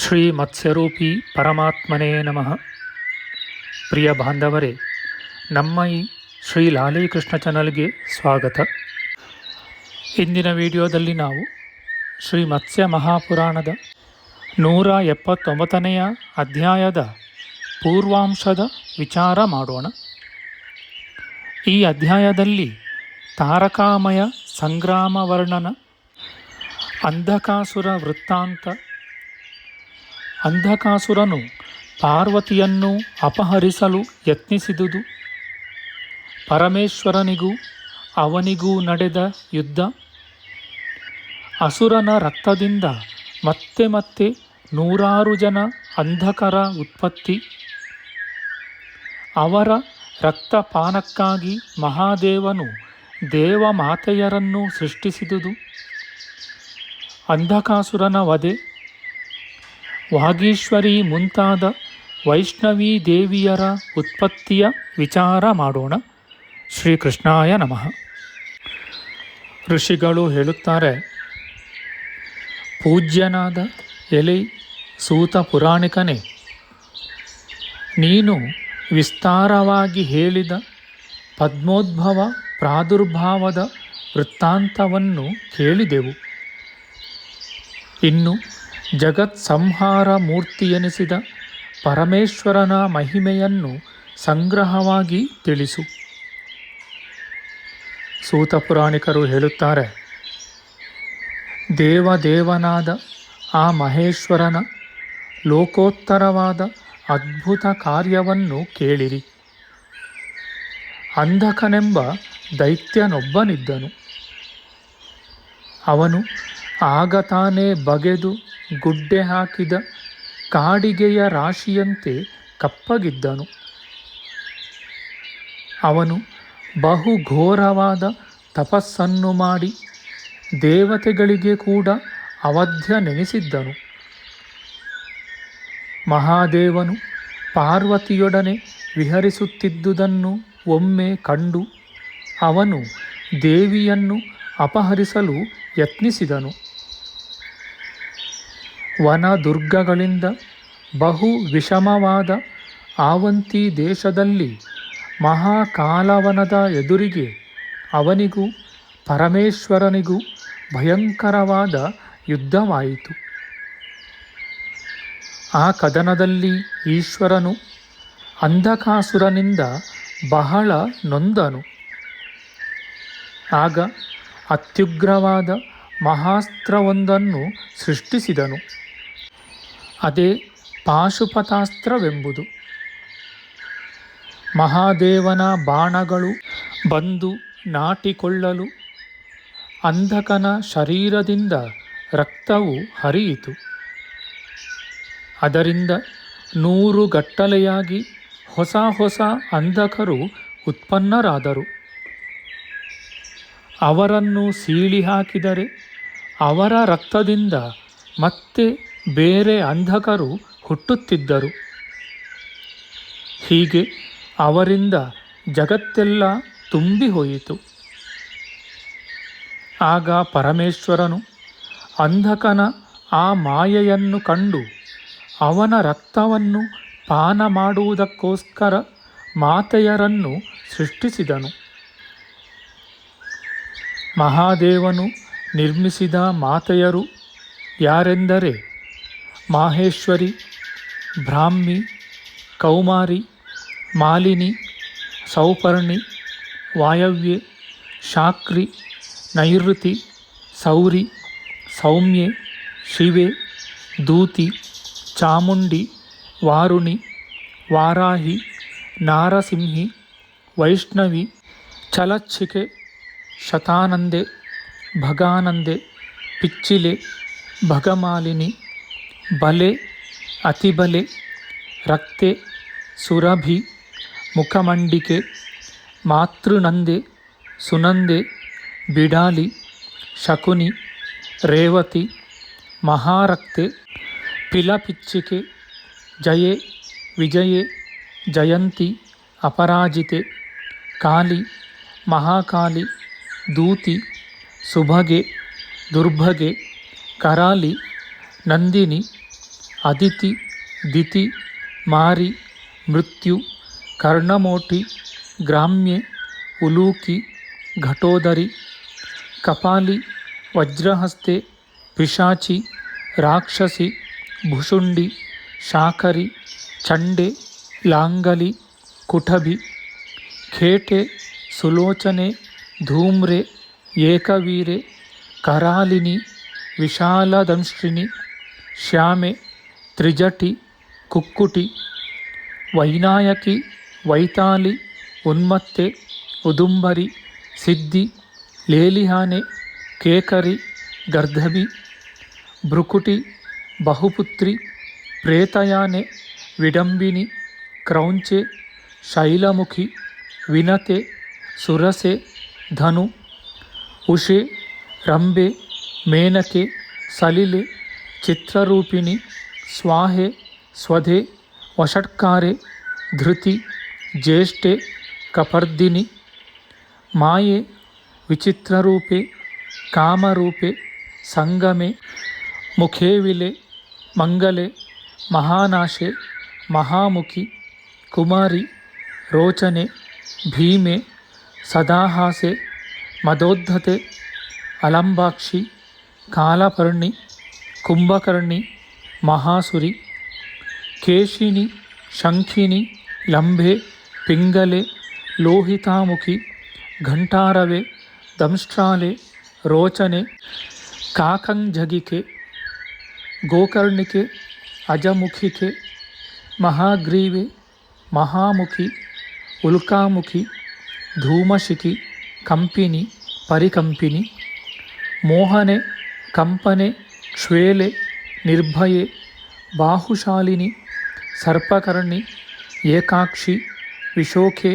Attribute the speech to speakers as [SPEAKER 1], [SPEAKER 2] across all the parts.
[SPEAKER 1] ಶ್ರೀ ಮತ್ಸ್ಯರೂಪಿ ಪರಮಾತ್ಮನೇ ನಮಃ. ಪ್ರಿಯ ಬಾಂಧವರೇ, ನಮ್ಮ ಈ ಶ್ರೀ ಲಾಲೀಕೃಷ್ಣ ಚಾನಲ್ಗೆ ಸ್ವಾಗತ. ಇಂದಿನ ವಿಡಿಯೋದಲ್ಲಿ ನಾವು ಶ್ರೀ ಮತ್ಸ್ಯ ಮಹಾಪುರಾಣದ ನೂರ ಎಪ್ಪತ್ತೊಂಬತ್ತನೆಯ ಅಧ್ಯಾಯದ ಪೂರ್ವಾಂಶದ ವಿಚಾರ ಮಾಡೋಣ. ಈ ಅಧ್ಯಾಯದಲ್ಲಿ ತಾರಕಾಮಯ ಸಂಗ್ರಾಮ ವರ್ಣನ ಅಂಧಕಾಸುರ ವೃತ್ತಾಂತ ಅಂಧಕಾಸುರನು ಪಾರ್ವತಿಯನ್ನು ಅಪಹರಿಸಲು ಯತ್ನಿಸಿದುದು. ಪರಮೇಶ್ವರನಿಗೂ ಅವನಿಗೂ ನಡೆದ ಯುದ್ಧ. ಅಸುರನ ರಕ್ತದಿಂದ ಮತ್ತೆ ಮತ್ತೆ ನೂರಾರು ಜನ ಅಂಧಕರ ಉತ್ಪತ್ತಿ. ಅವರ ರಕ್ತಪಾನಕ್ಕಾಗಿ ಮಹಾದೇವನು ದೇವಮಾತೆಯರನ್ನು ಸೃಷ್ಟಿಸಿದುದು. ಅಂಧಕಾಸುರನ ವಧೆ ವಾಗೀಶ್ವರಿ ಮುಂತಾದ ವೈಷ್ಣವಿ ದೇವಿಯರ ಉತ್ಪತ್ತಿಯ ವಿಚಾರ ಮಾಡೋಣ. ಶ್ರೀಕೃಷ್ಣಾಯ ನಮಃ. ಋಷಿಗಳು ಹೇಳುತ್ತಾರೆ, ಪೂಜ್ಯನಾದ ಎಲೆ ಸೂತ ಪುರಾಣಿಕನೇ, ನೀನು ವಿಸ್ತಾರವಾಗಿ ಹೇಳಿದ ಪದ್ಮೋದ್ಭವ ಪ್ರಾದುರ್ಭಾವದ ವೃತ್ತಾಂತವನ್ನು ಕೇಳಿದೆವು. ಇನ್ನು ಜಗತ್ ಸಂಹಾರ ಮೂರ್ತಿಯೆನಿಸಿದ ಪರಮೇಶ್ವರನ ಮಹಿಮೆಯನ್ನು ಸಂಗ್ರಹವಾಗಿ ತಿಳಿಸು. ಸೂತ ಪುರಾಣಿಕರು ಹೇಳುತ್ತಾರೆ, ದೇವದೇವನಾದ ಆ ಮಹೇಶ್ವರನ ಲೋಕೋತ್ತರವಾದ ಅದ್ಭುತ ಕಾರ್ಯವನ್ನು ಕೇಳಿರಿ. ಅಂಧಕನೆಂಬ ದೈತ್ಯನೊಬ್ಬನಿದ್ದನು. ಅವನು ಆಗ ತಾನೇ ಬಗೆದು ಗುಡ್ಡೆ ಹಾಕಿದ ಕಾಡಿಗೆಯ ರಾಶಿಯಂತೆ ಕಪ್ಪಗಿದ್ದನು. ಅವನು ಬಹು ಘೋರವಾದ ತಪಸ್ಸನ್ನು ಮಾಡಿ ದೇವತೆಗಳಿಗೆ ಕೂಡ ಅವಧ್ಯ ನೆನೆಸಿದ್ದನು. ಮಹಾದೇವನು ಪಾರ್ವತಿಯೊಡನೆ ವಿಹರಿಸುತ್ತಿದ್ದುದನ್ನು ಒಮ್ಮೆ ಕಂಡು ಅವನು ದೇವಿಯನ್ನು ಅಪಹರಿಸಲು ಯತ್ನಿಸಿದನು. ವನ ದುರ್ಗಗಳಿಂದ ಬಹು ವಿಷಮವಾದ ಆವಂತಿ ದೇಶದಲ್ಲಿ ಮಹಾಕಾಲವನದ ಎದುರಿಗೆ ಅವನಿಗೂ ಪರಮೇಶ್ವರನಿಗೂ ಭಯಂಕರವಾದ ಯುದ್ಧವಾಯಿತು. ಆ ಕದನದಲ್ಲಿ ಈಶ್ವರನು ಅಂಧಕಾಸುರನಿಂದ ಬಹಳ ನೊಂದನು. ಆಗ ಅತ್ಯುಗ್ರವಾದ ಮಹಾಸ್ತ್ರವೊಂದನ್ನು ಸೃಷ್ಟಿಸಿದನು. ಅದೇ ಪಾಶುಪತಾಸ್ತ್ರವೆಂಬುದು. ಮಹಾದೇವನ ಬಾಣಗಳು ಬಂದು ನಾಟಿಕೊಳ್ಳಲು ಅಂಧಕನ ಶರೀರದಿಂದ ರಕ್ತವು ಹರಿಯಿತು. ಅದರಿಂದ ನೂರು ಗಟ್ಟಲೆಯಾಗಿ ಹೊಸ ಹೊಸ ಅಂಧಕರು ಉತ್ಪನ್ನರಾದರು. ಅವರನ್ನು ಸೀಳಿ ಹಾಕಿದರೆ ಅವರ ರಕ್ತದಿಂದ ಮತ್ತೆ ಬೇರೆ ಅಂಧಕರು ಹುಟ್ಟುತ್ತಿದ್ದರು. ಹೀಗೆ ಅವರಿಂದ ಜಗತ್ತೆಲ್ಲ ತುಂಬಿ ಹೋಯಿತು ಆಗ ಪರಮೇಶ್ವರನು ಅಂಧಕನ ಆ ಮಾಯೆಯನ್ನು ಕಂಡು ಅವನ ರಕ್ತವನ್ನು ಪಾನ ಮಾಡುವುದಕ್ಕೋಸ್ಕರ ಮಾತೆಯರನ್ನು ಸೃಷ್ಟಿಸಿದನು. ಮಹಾದೇವನು ನಿರ್ಮಿಸಿದ ಮಾತೆಯರು ಯಾರೆಂದರೆ ಮಾಹೇಶ್ವರಿ, ಬ್ರಾಹ್ಮಿ, ಕೌಮಾರಿ, ಮಾಲಿನಿ, ಸೌಪರ್ಣಿ, ವಾಯವ್ಯೆ, ಶಾಕ್ರಿ, ನೈಋತಿ, ಸೌರಿ, ಸೌಮ್ಯೆ, ಶಿವೆ, ದೂತಿ, ಚಾಮುಂಡಿ, ವಾರುಣಿ, ವಾರಾಹಿ, ನಾರಸಿಂಹಿ, ವೈಷ್ಣವಿ ಚಲಚ್ಛಿಕೆ ಶತಾನಂದೆ, ಭಗಾನಂದೆ, ಪಿಚ್ಚಿಲೆ, ಭಗಮಾಲಿನಿ, ಬಲೆ, ಅತಿಬಲೆ, ರಕ್ತೆ, ಸುರಭಿ, ಮುಖಮಂಡಿಕೆ, ಮಾತೃನಂದೆ, ಸುನಂದೆ, ಬಿಡಾಲಿ, ಶಕುನಿ, ರೇವತಿ, ಮಹಾರಕ್ತೆ, ಪಿಲಪಿಚ್ಚಿಕೆ, ಜಯೆ, ವಿಜಯೆ, ಜಯಂತಿ, ಅಪರಾಜಿತೆ, ಕಾಲಿ, ಮಹಾಕಾಲಿ ದೂತಿ, ಸುಭಗೆ, ದುರ್ಭಗೆ, ಕರಾಲಿ, ನಂದಿನಿ, ಅದಿತಿ, ದಿತಿ, ಮಾರಿ, ಮೃತ್ಯು, ಕರ್ಣಮೋಟಿ, ಗ್ರಾಮ್ಯೆ, ಉಲೂಕಿ, ಘಟೋದರಿ, ಕಪಾಲಿ, ವಜ್ರಹಸ್ತೆ, ಪಿಶಾಚಿ, ರಾಕ್ಷಸಿ, ಭುಷುಂಡಿ ಶಾಕರಿ ಚಂಡೆ, ಲಾಂಗಲಿ ಕುಠಬಿ ಖೇಟೆ, ಸುಲೋಚನೆ धूम्रे, एकवीरे, करालिनी विशालदंश्रिनी श्यामे, त्रिजटी, कुक्कुटी, वैनायकी, वैताली, उन्मत्ते, उदुम्बरी सिद्धि लेलिहाने, केकरी गर्धबि ब्रुकुटी, बहुपुत्री, प्रेतयाने, विडंबिनी क्रौंचे शैलमुखी, विनते, सुरसे ಧನು ಉಷೆ ರಂಬೆ ಮೇನಕೆ ಸಲಿಲೆ ಚಿತ್ರರೂಪಿಣಿ ಸ್ವಾಹೆ ಸ್ವಧೆ ವಷಟ್ಕಾರೆ ಧೃತಿ ಜ್ಯೇಷ್ಠೆ ಕಪರ್ದಿನಿ ಮಾಯೆ ವಿಚಿತ್ರರೂಪೆ ಕಾಮರೂಪೆ ಸಂಗಮೆ ಮುಖೇವಿಲೆ ಮಂಗಲೆ ಮಹಾನಾಶೆ ಮಹಾಮುಖಿ ಕುಮಾರಿ ರೋಚನೆ ಭೀಮೆ सदाहासे मदोद्धते अलंबाक्षि कालपर्णि, कुंभकर्णि, महासुरी, केशिनी शंखिनी लंबे पिंगले लोहितामुखी घंटारवे दंष्ट्राले, रोचने काकंजगिके गोकर्णिके, अजमुखिके, महाग्रीवे, महामुखी, उल्कामुखी धूमशिखी, कंपिनी परिकंपिनी मोहने, कंपने, श्वेले, निर्भये, बाहुशालिनी, सर्पकर्णि, एकाक्षी, विशोखे,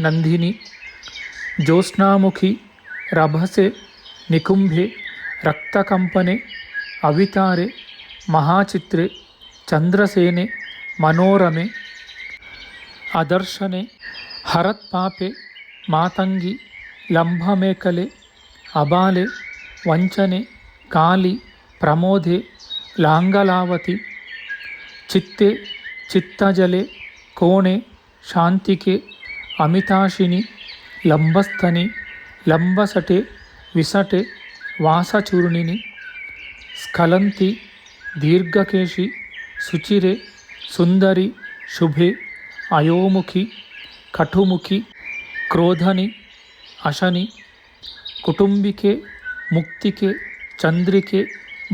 [SPEAKER 1] नंदिनी, ज्योत्स्नामुखी, रभसे निकुंभे रक्तकंपने अवितारे, महाचित्रे, चंद्रसेने, मनोरमे, अदर्शने, हरत्पापे ಮಾತಂಗಿ ಲಂಭಮೇಕಲೆ ಅಬಾಲೆ ವಂಚನೆ ಕಾಲಿ ಪ್ರಮೋದೆ ಲಾಂಗಲಾವತಿ ಚಿತ್ತೆ ಚಿತ್ತಜಲೆ ಕೋಣೆ ಶಾಂತಿಕೆ ಅಮಿತಾಶಿನಿ ಲಂಬಸ್ಥನಿ ಲಂಬಸಟೆ ವಿಸಟೆ ವಾಸಚೂರ್ಣಿನಿ ಸ್ಖಲಂತಿ ದೀರ್ಘಕೇಶಿ ಸುಚಿರೆ ಸುಂದರಿ ಶುಭೆ ಅಯೋಮುಖಿ ಕಟುಮುಖಿ क्रोधनि अशनि कुटुंबिके मुक्तिके चंद्रिके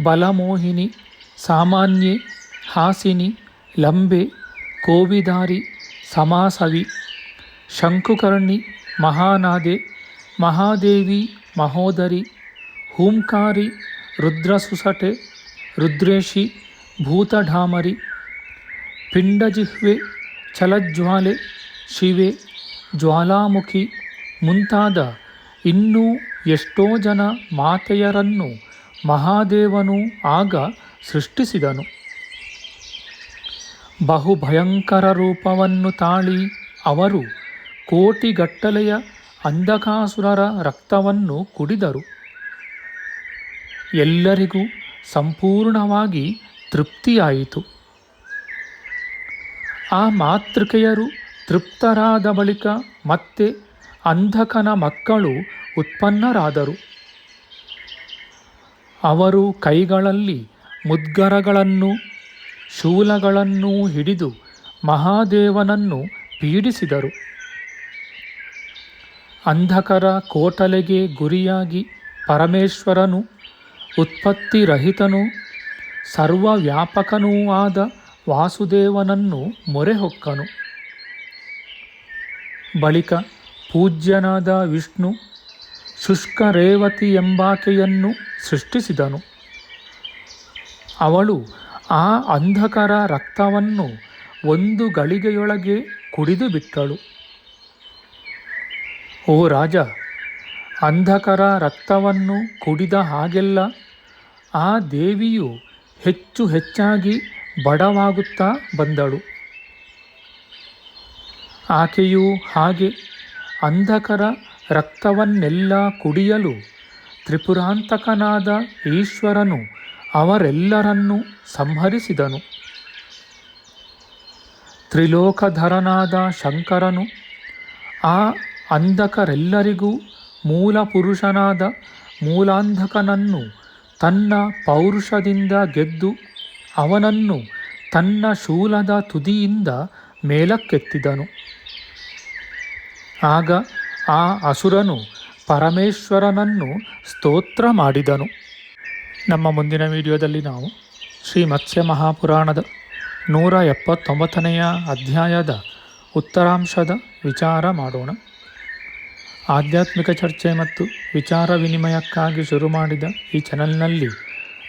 [SPEAKER 1] बलमोहिनी, सामान्ये, हासिनी लंबे कोविदारी, समासवि शंकुकर्णि महानादे, महादेवी, महोदरी, हूंकारि, रुद्रसुसटे, रुद्रेशी, भूतढामरि पिंडजिह्वे चलज्वाले शिवे ಜ್ವಾಲಾಮುಖಿ ಮುಂತಾದ ಇನ್ನೂ ಎಷ್ಟೋ ಜನ ಮಾತೆಯರನ್ನು ಮಹಾದೇವನು ಆಗ ಸೃಷ್ಟಿಸಿದನು. ಬಹುಭಯಂಕರ ರೂಪವನ್ನು ತಾಳಿ ಅವರು ಕೋಟಿಗಟ್ಟಲೆಯ ಅಂಧಕಾಸುರರ ರಕ್ತವನ್ನು ಕುಡಿದರು. ಎಲ್ಲರಿಗೂ ಸಂಪೂರ್ಣವಾಗಿ ತೃಪ್ತಿಯಾಯಿತು. ಆ ಮಾತೃಕೆಯರು ತೃಪ್ತರಾದ ಬಳಿಕ ಮತ್ತೆ ಅಂಧಕನ ಮಕ್ಕಳು ಉತ್ಪನ್ನರಾದರು. ಅವರು ಕೈಗಳಲ್ಲಿ ಮುದ್ಗರಗಳನ್ನು, ಶೂಲಗಳನ್ನು ಹಿಡಿದು ಮಹಾದೇವನನ್ನು ಪೀಡಿಸಿದರು. ಅಂಧಕರ ಕೋಟಲೆಗೆ ಗುರಿಯಾಗಿ ಪರಮೇಶ್ವರನು, ಉತ್ಪತ್ತಿರಹಿತನೂ, ಸರ್ವವ್ಯಾಪಕನೂ ಆದ ವಾಸುದೇವನನ್ನು ಮೊರೆಹೊಕ್ಕನು ಬಳಿಕ ಪೂಜ್ಯನಾದ ವಿಷ್ಣು ಶುಷ್ಕ ರೇವತಿ ಎಂಬಾಕೆಯನ್ನು ಸೃಷ್ಟಿಸಿದನು. ಅವಳು ಆ ಅಂಧಕರ ರಕ್ತವನ್ನು ಒಂದು ಗಳಿಗೆಯೊಳಗೆ ಕುಡಿದು ಬಿಟ್ಟಳು. ಓ ರಾಜ, ಅಂಧಕರ ರಕ್ತವನ್ನು ಕುಡಿದ ಹಾಗೆಲ್ಲ ಆ ದೇವಿಯು ಹೆಚ್ಚು ಹೆಚ್ಚಾಗಿ ಬಡವಾಗುತ್ತಾ ಬಂದಳು. ಆಕೆಯು ಹಾಗೆ ಅಂಧಕರ ರಕ್ತವನ್ನೆಲ್ಲ ಕುಡಿಯಲು ತ್ರಿಪುರಾಂತಕನಾದ ಈಶ್ವರನು ಅವರೆಲ್ಲರನ್ನೂ ಸಂಹರಿಸಿದನು. ತ್ರಿಲೋಕಧರನಾದ ಶಂಕರನು ಆ ಅಂಧಕರೆಲ್ಲರಿಗೂ ಮೂಲ ಪುರುಷನಾದ ಮೂಲಾಂಧಕನನ್ನು ತನ್ನ ಪೌರುಷದಿಂದ ಗೆದ್ದು ಅವನನ್ನು ತನ್ನ ಶೂಲದ ತುದಿಯಿಂದ ಮೇಲಕ್ಕೆತ್ತಿದನು. ಆಗ ಆ ಅಸುರನು ಪರಮೇಶ್ವರನನ್ನು ಸ್ತೋತ್ರ ಮಾಡಿದನು. ನಮ್ಮ ಮುಂದಿನ ವಿಡಿಯೋದಲ್ಲಿ ನಾವು ಶ್ರೀ ಮತ್ಸ್ಯ ಮಹಾಪುರಾಣದ ನೂರ ಎಪ್ಪತ್ತೊಂಬತ್ತನೆಯ ಅಧ್ಯಾಯದ ಉತ್ತರಾಂಶದ ವಿಚಾರ ಮಾಡೋಣ. ಆಧ್ಯಾತ್ಮಿಕ ಚರ್ಚೆ ಮತ್ತು ವಿಚಾರ ವಿನಿಮಯಕ್ಕಾಗಿ ಶುರು ಮಾಡಿದ ಈ ಚಾನಲ್ನಲ್ಲಿ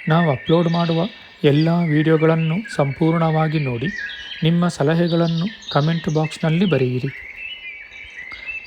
[SPEAKER 1] ನಾವು ಅಪ್ಲೋಡ್ ಮಾಡುವ ಎಲ್ಲ ವಿಡಿಯೋಗಳನ್ನು ಸಂಪೂರ್ಣವಾಗಿ ನೋಡಿ, ನಿಮ್ಮ ಸಲಹೆಗಳನ್ನು ಕಮೆಂಟ್ ಬಾಕ್ಸ್ನಲ್ಲಿ ಬರೆಯಿರಿ.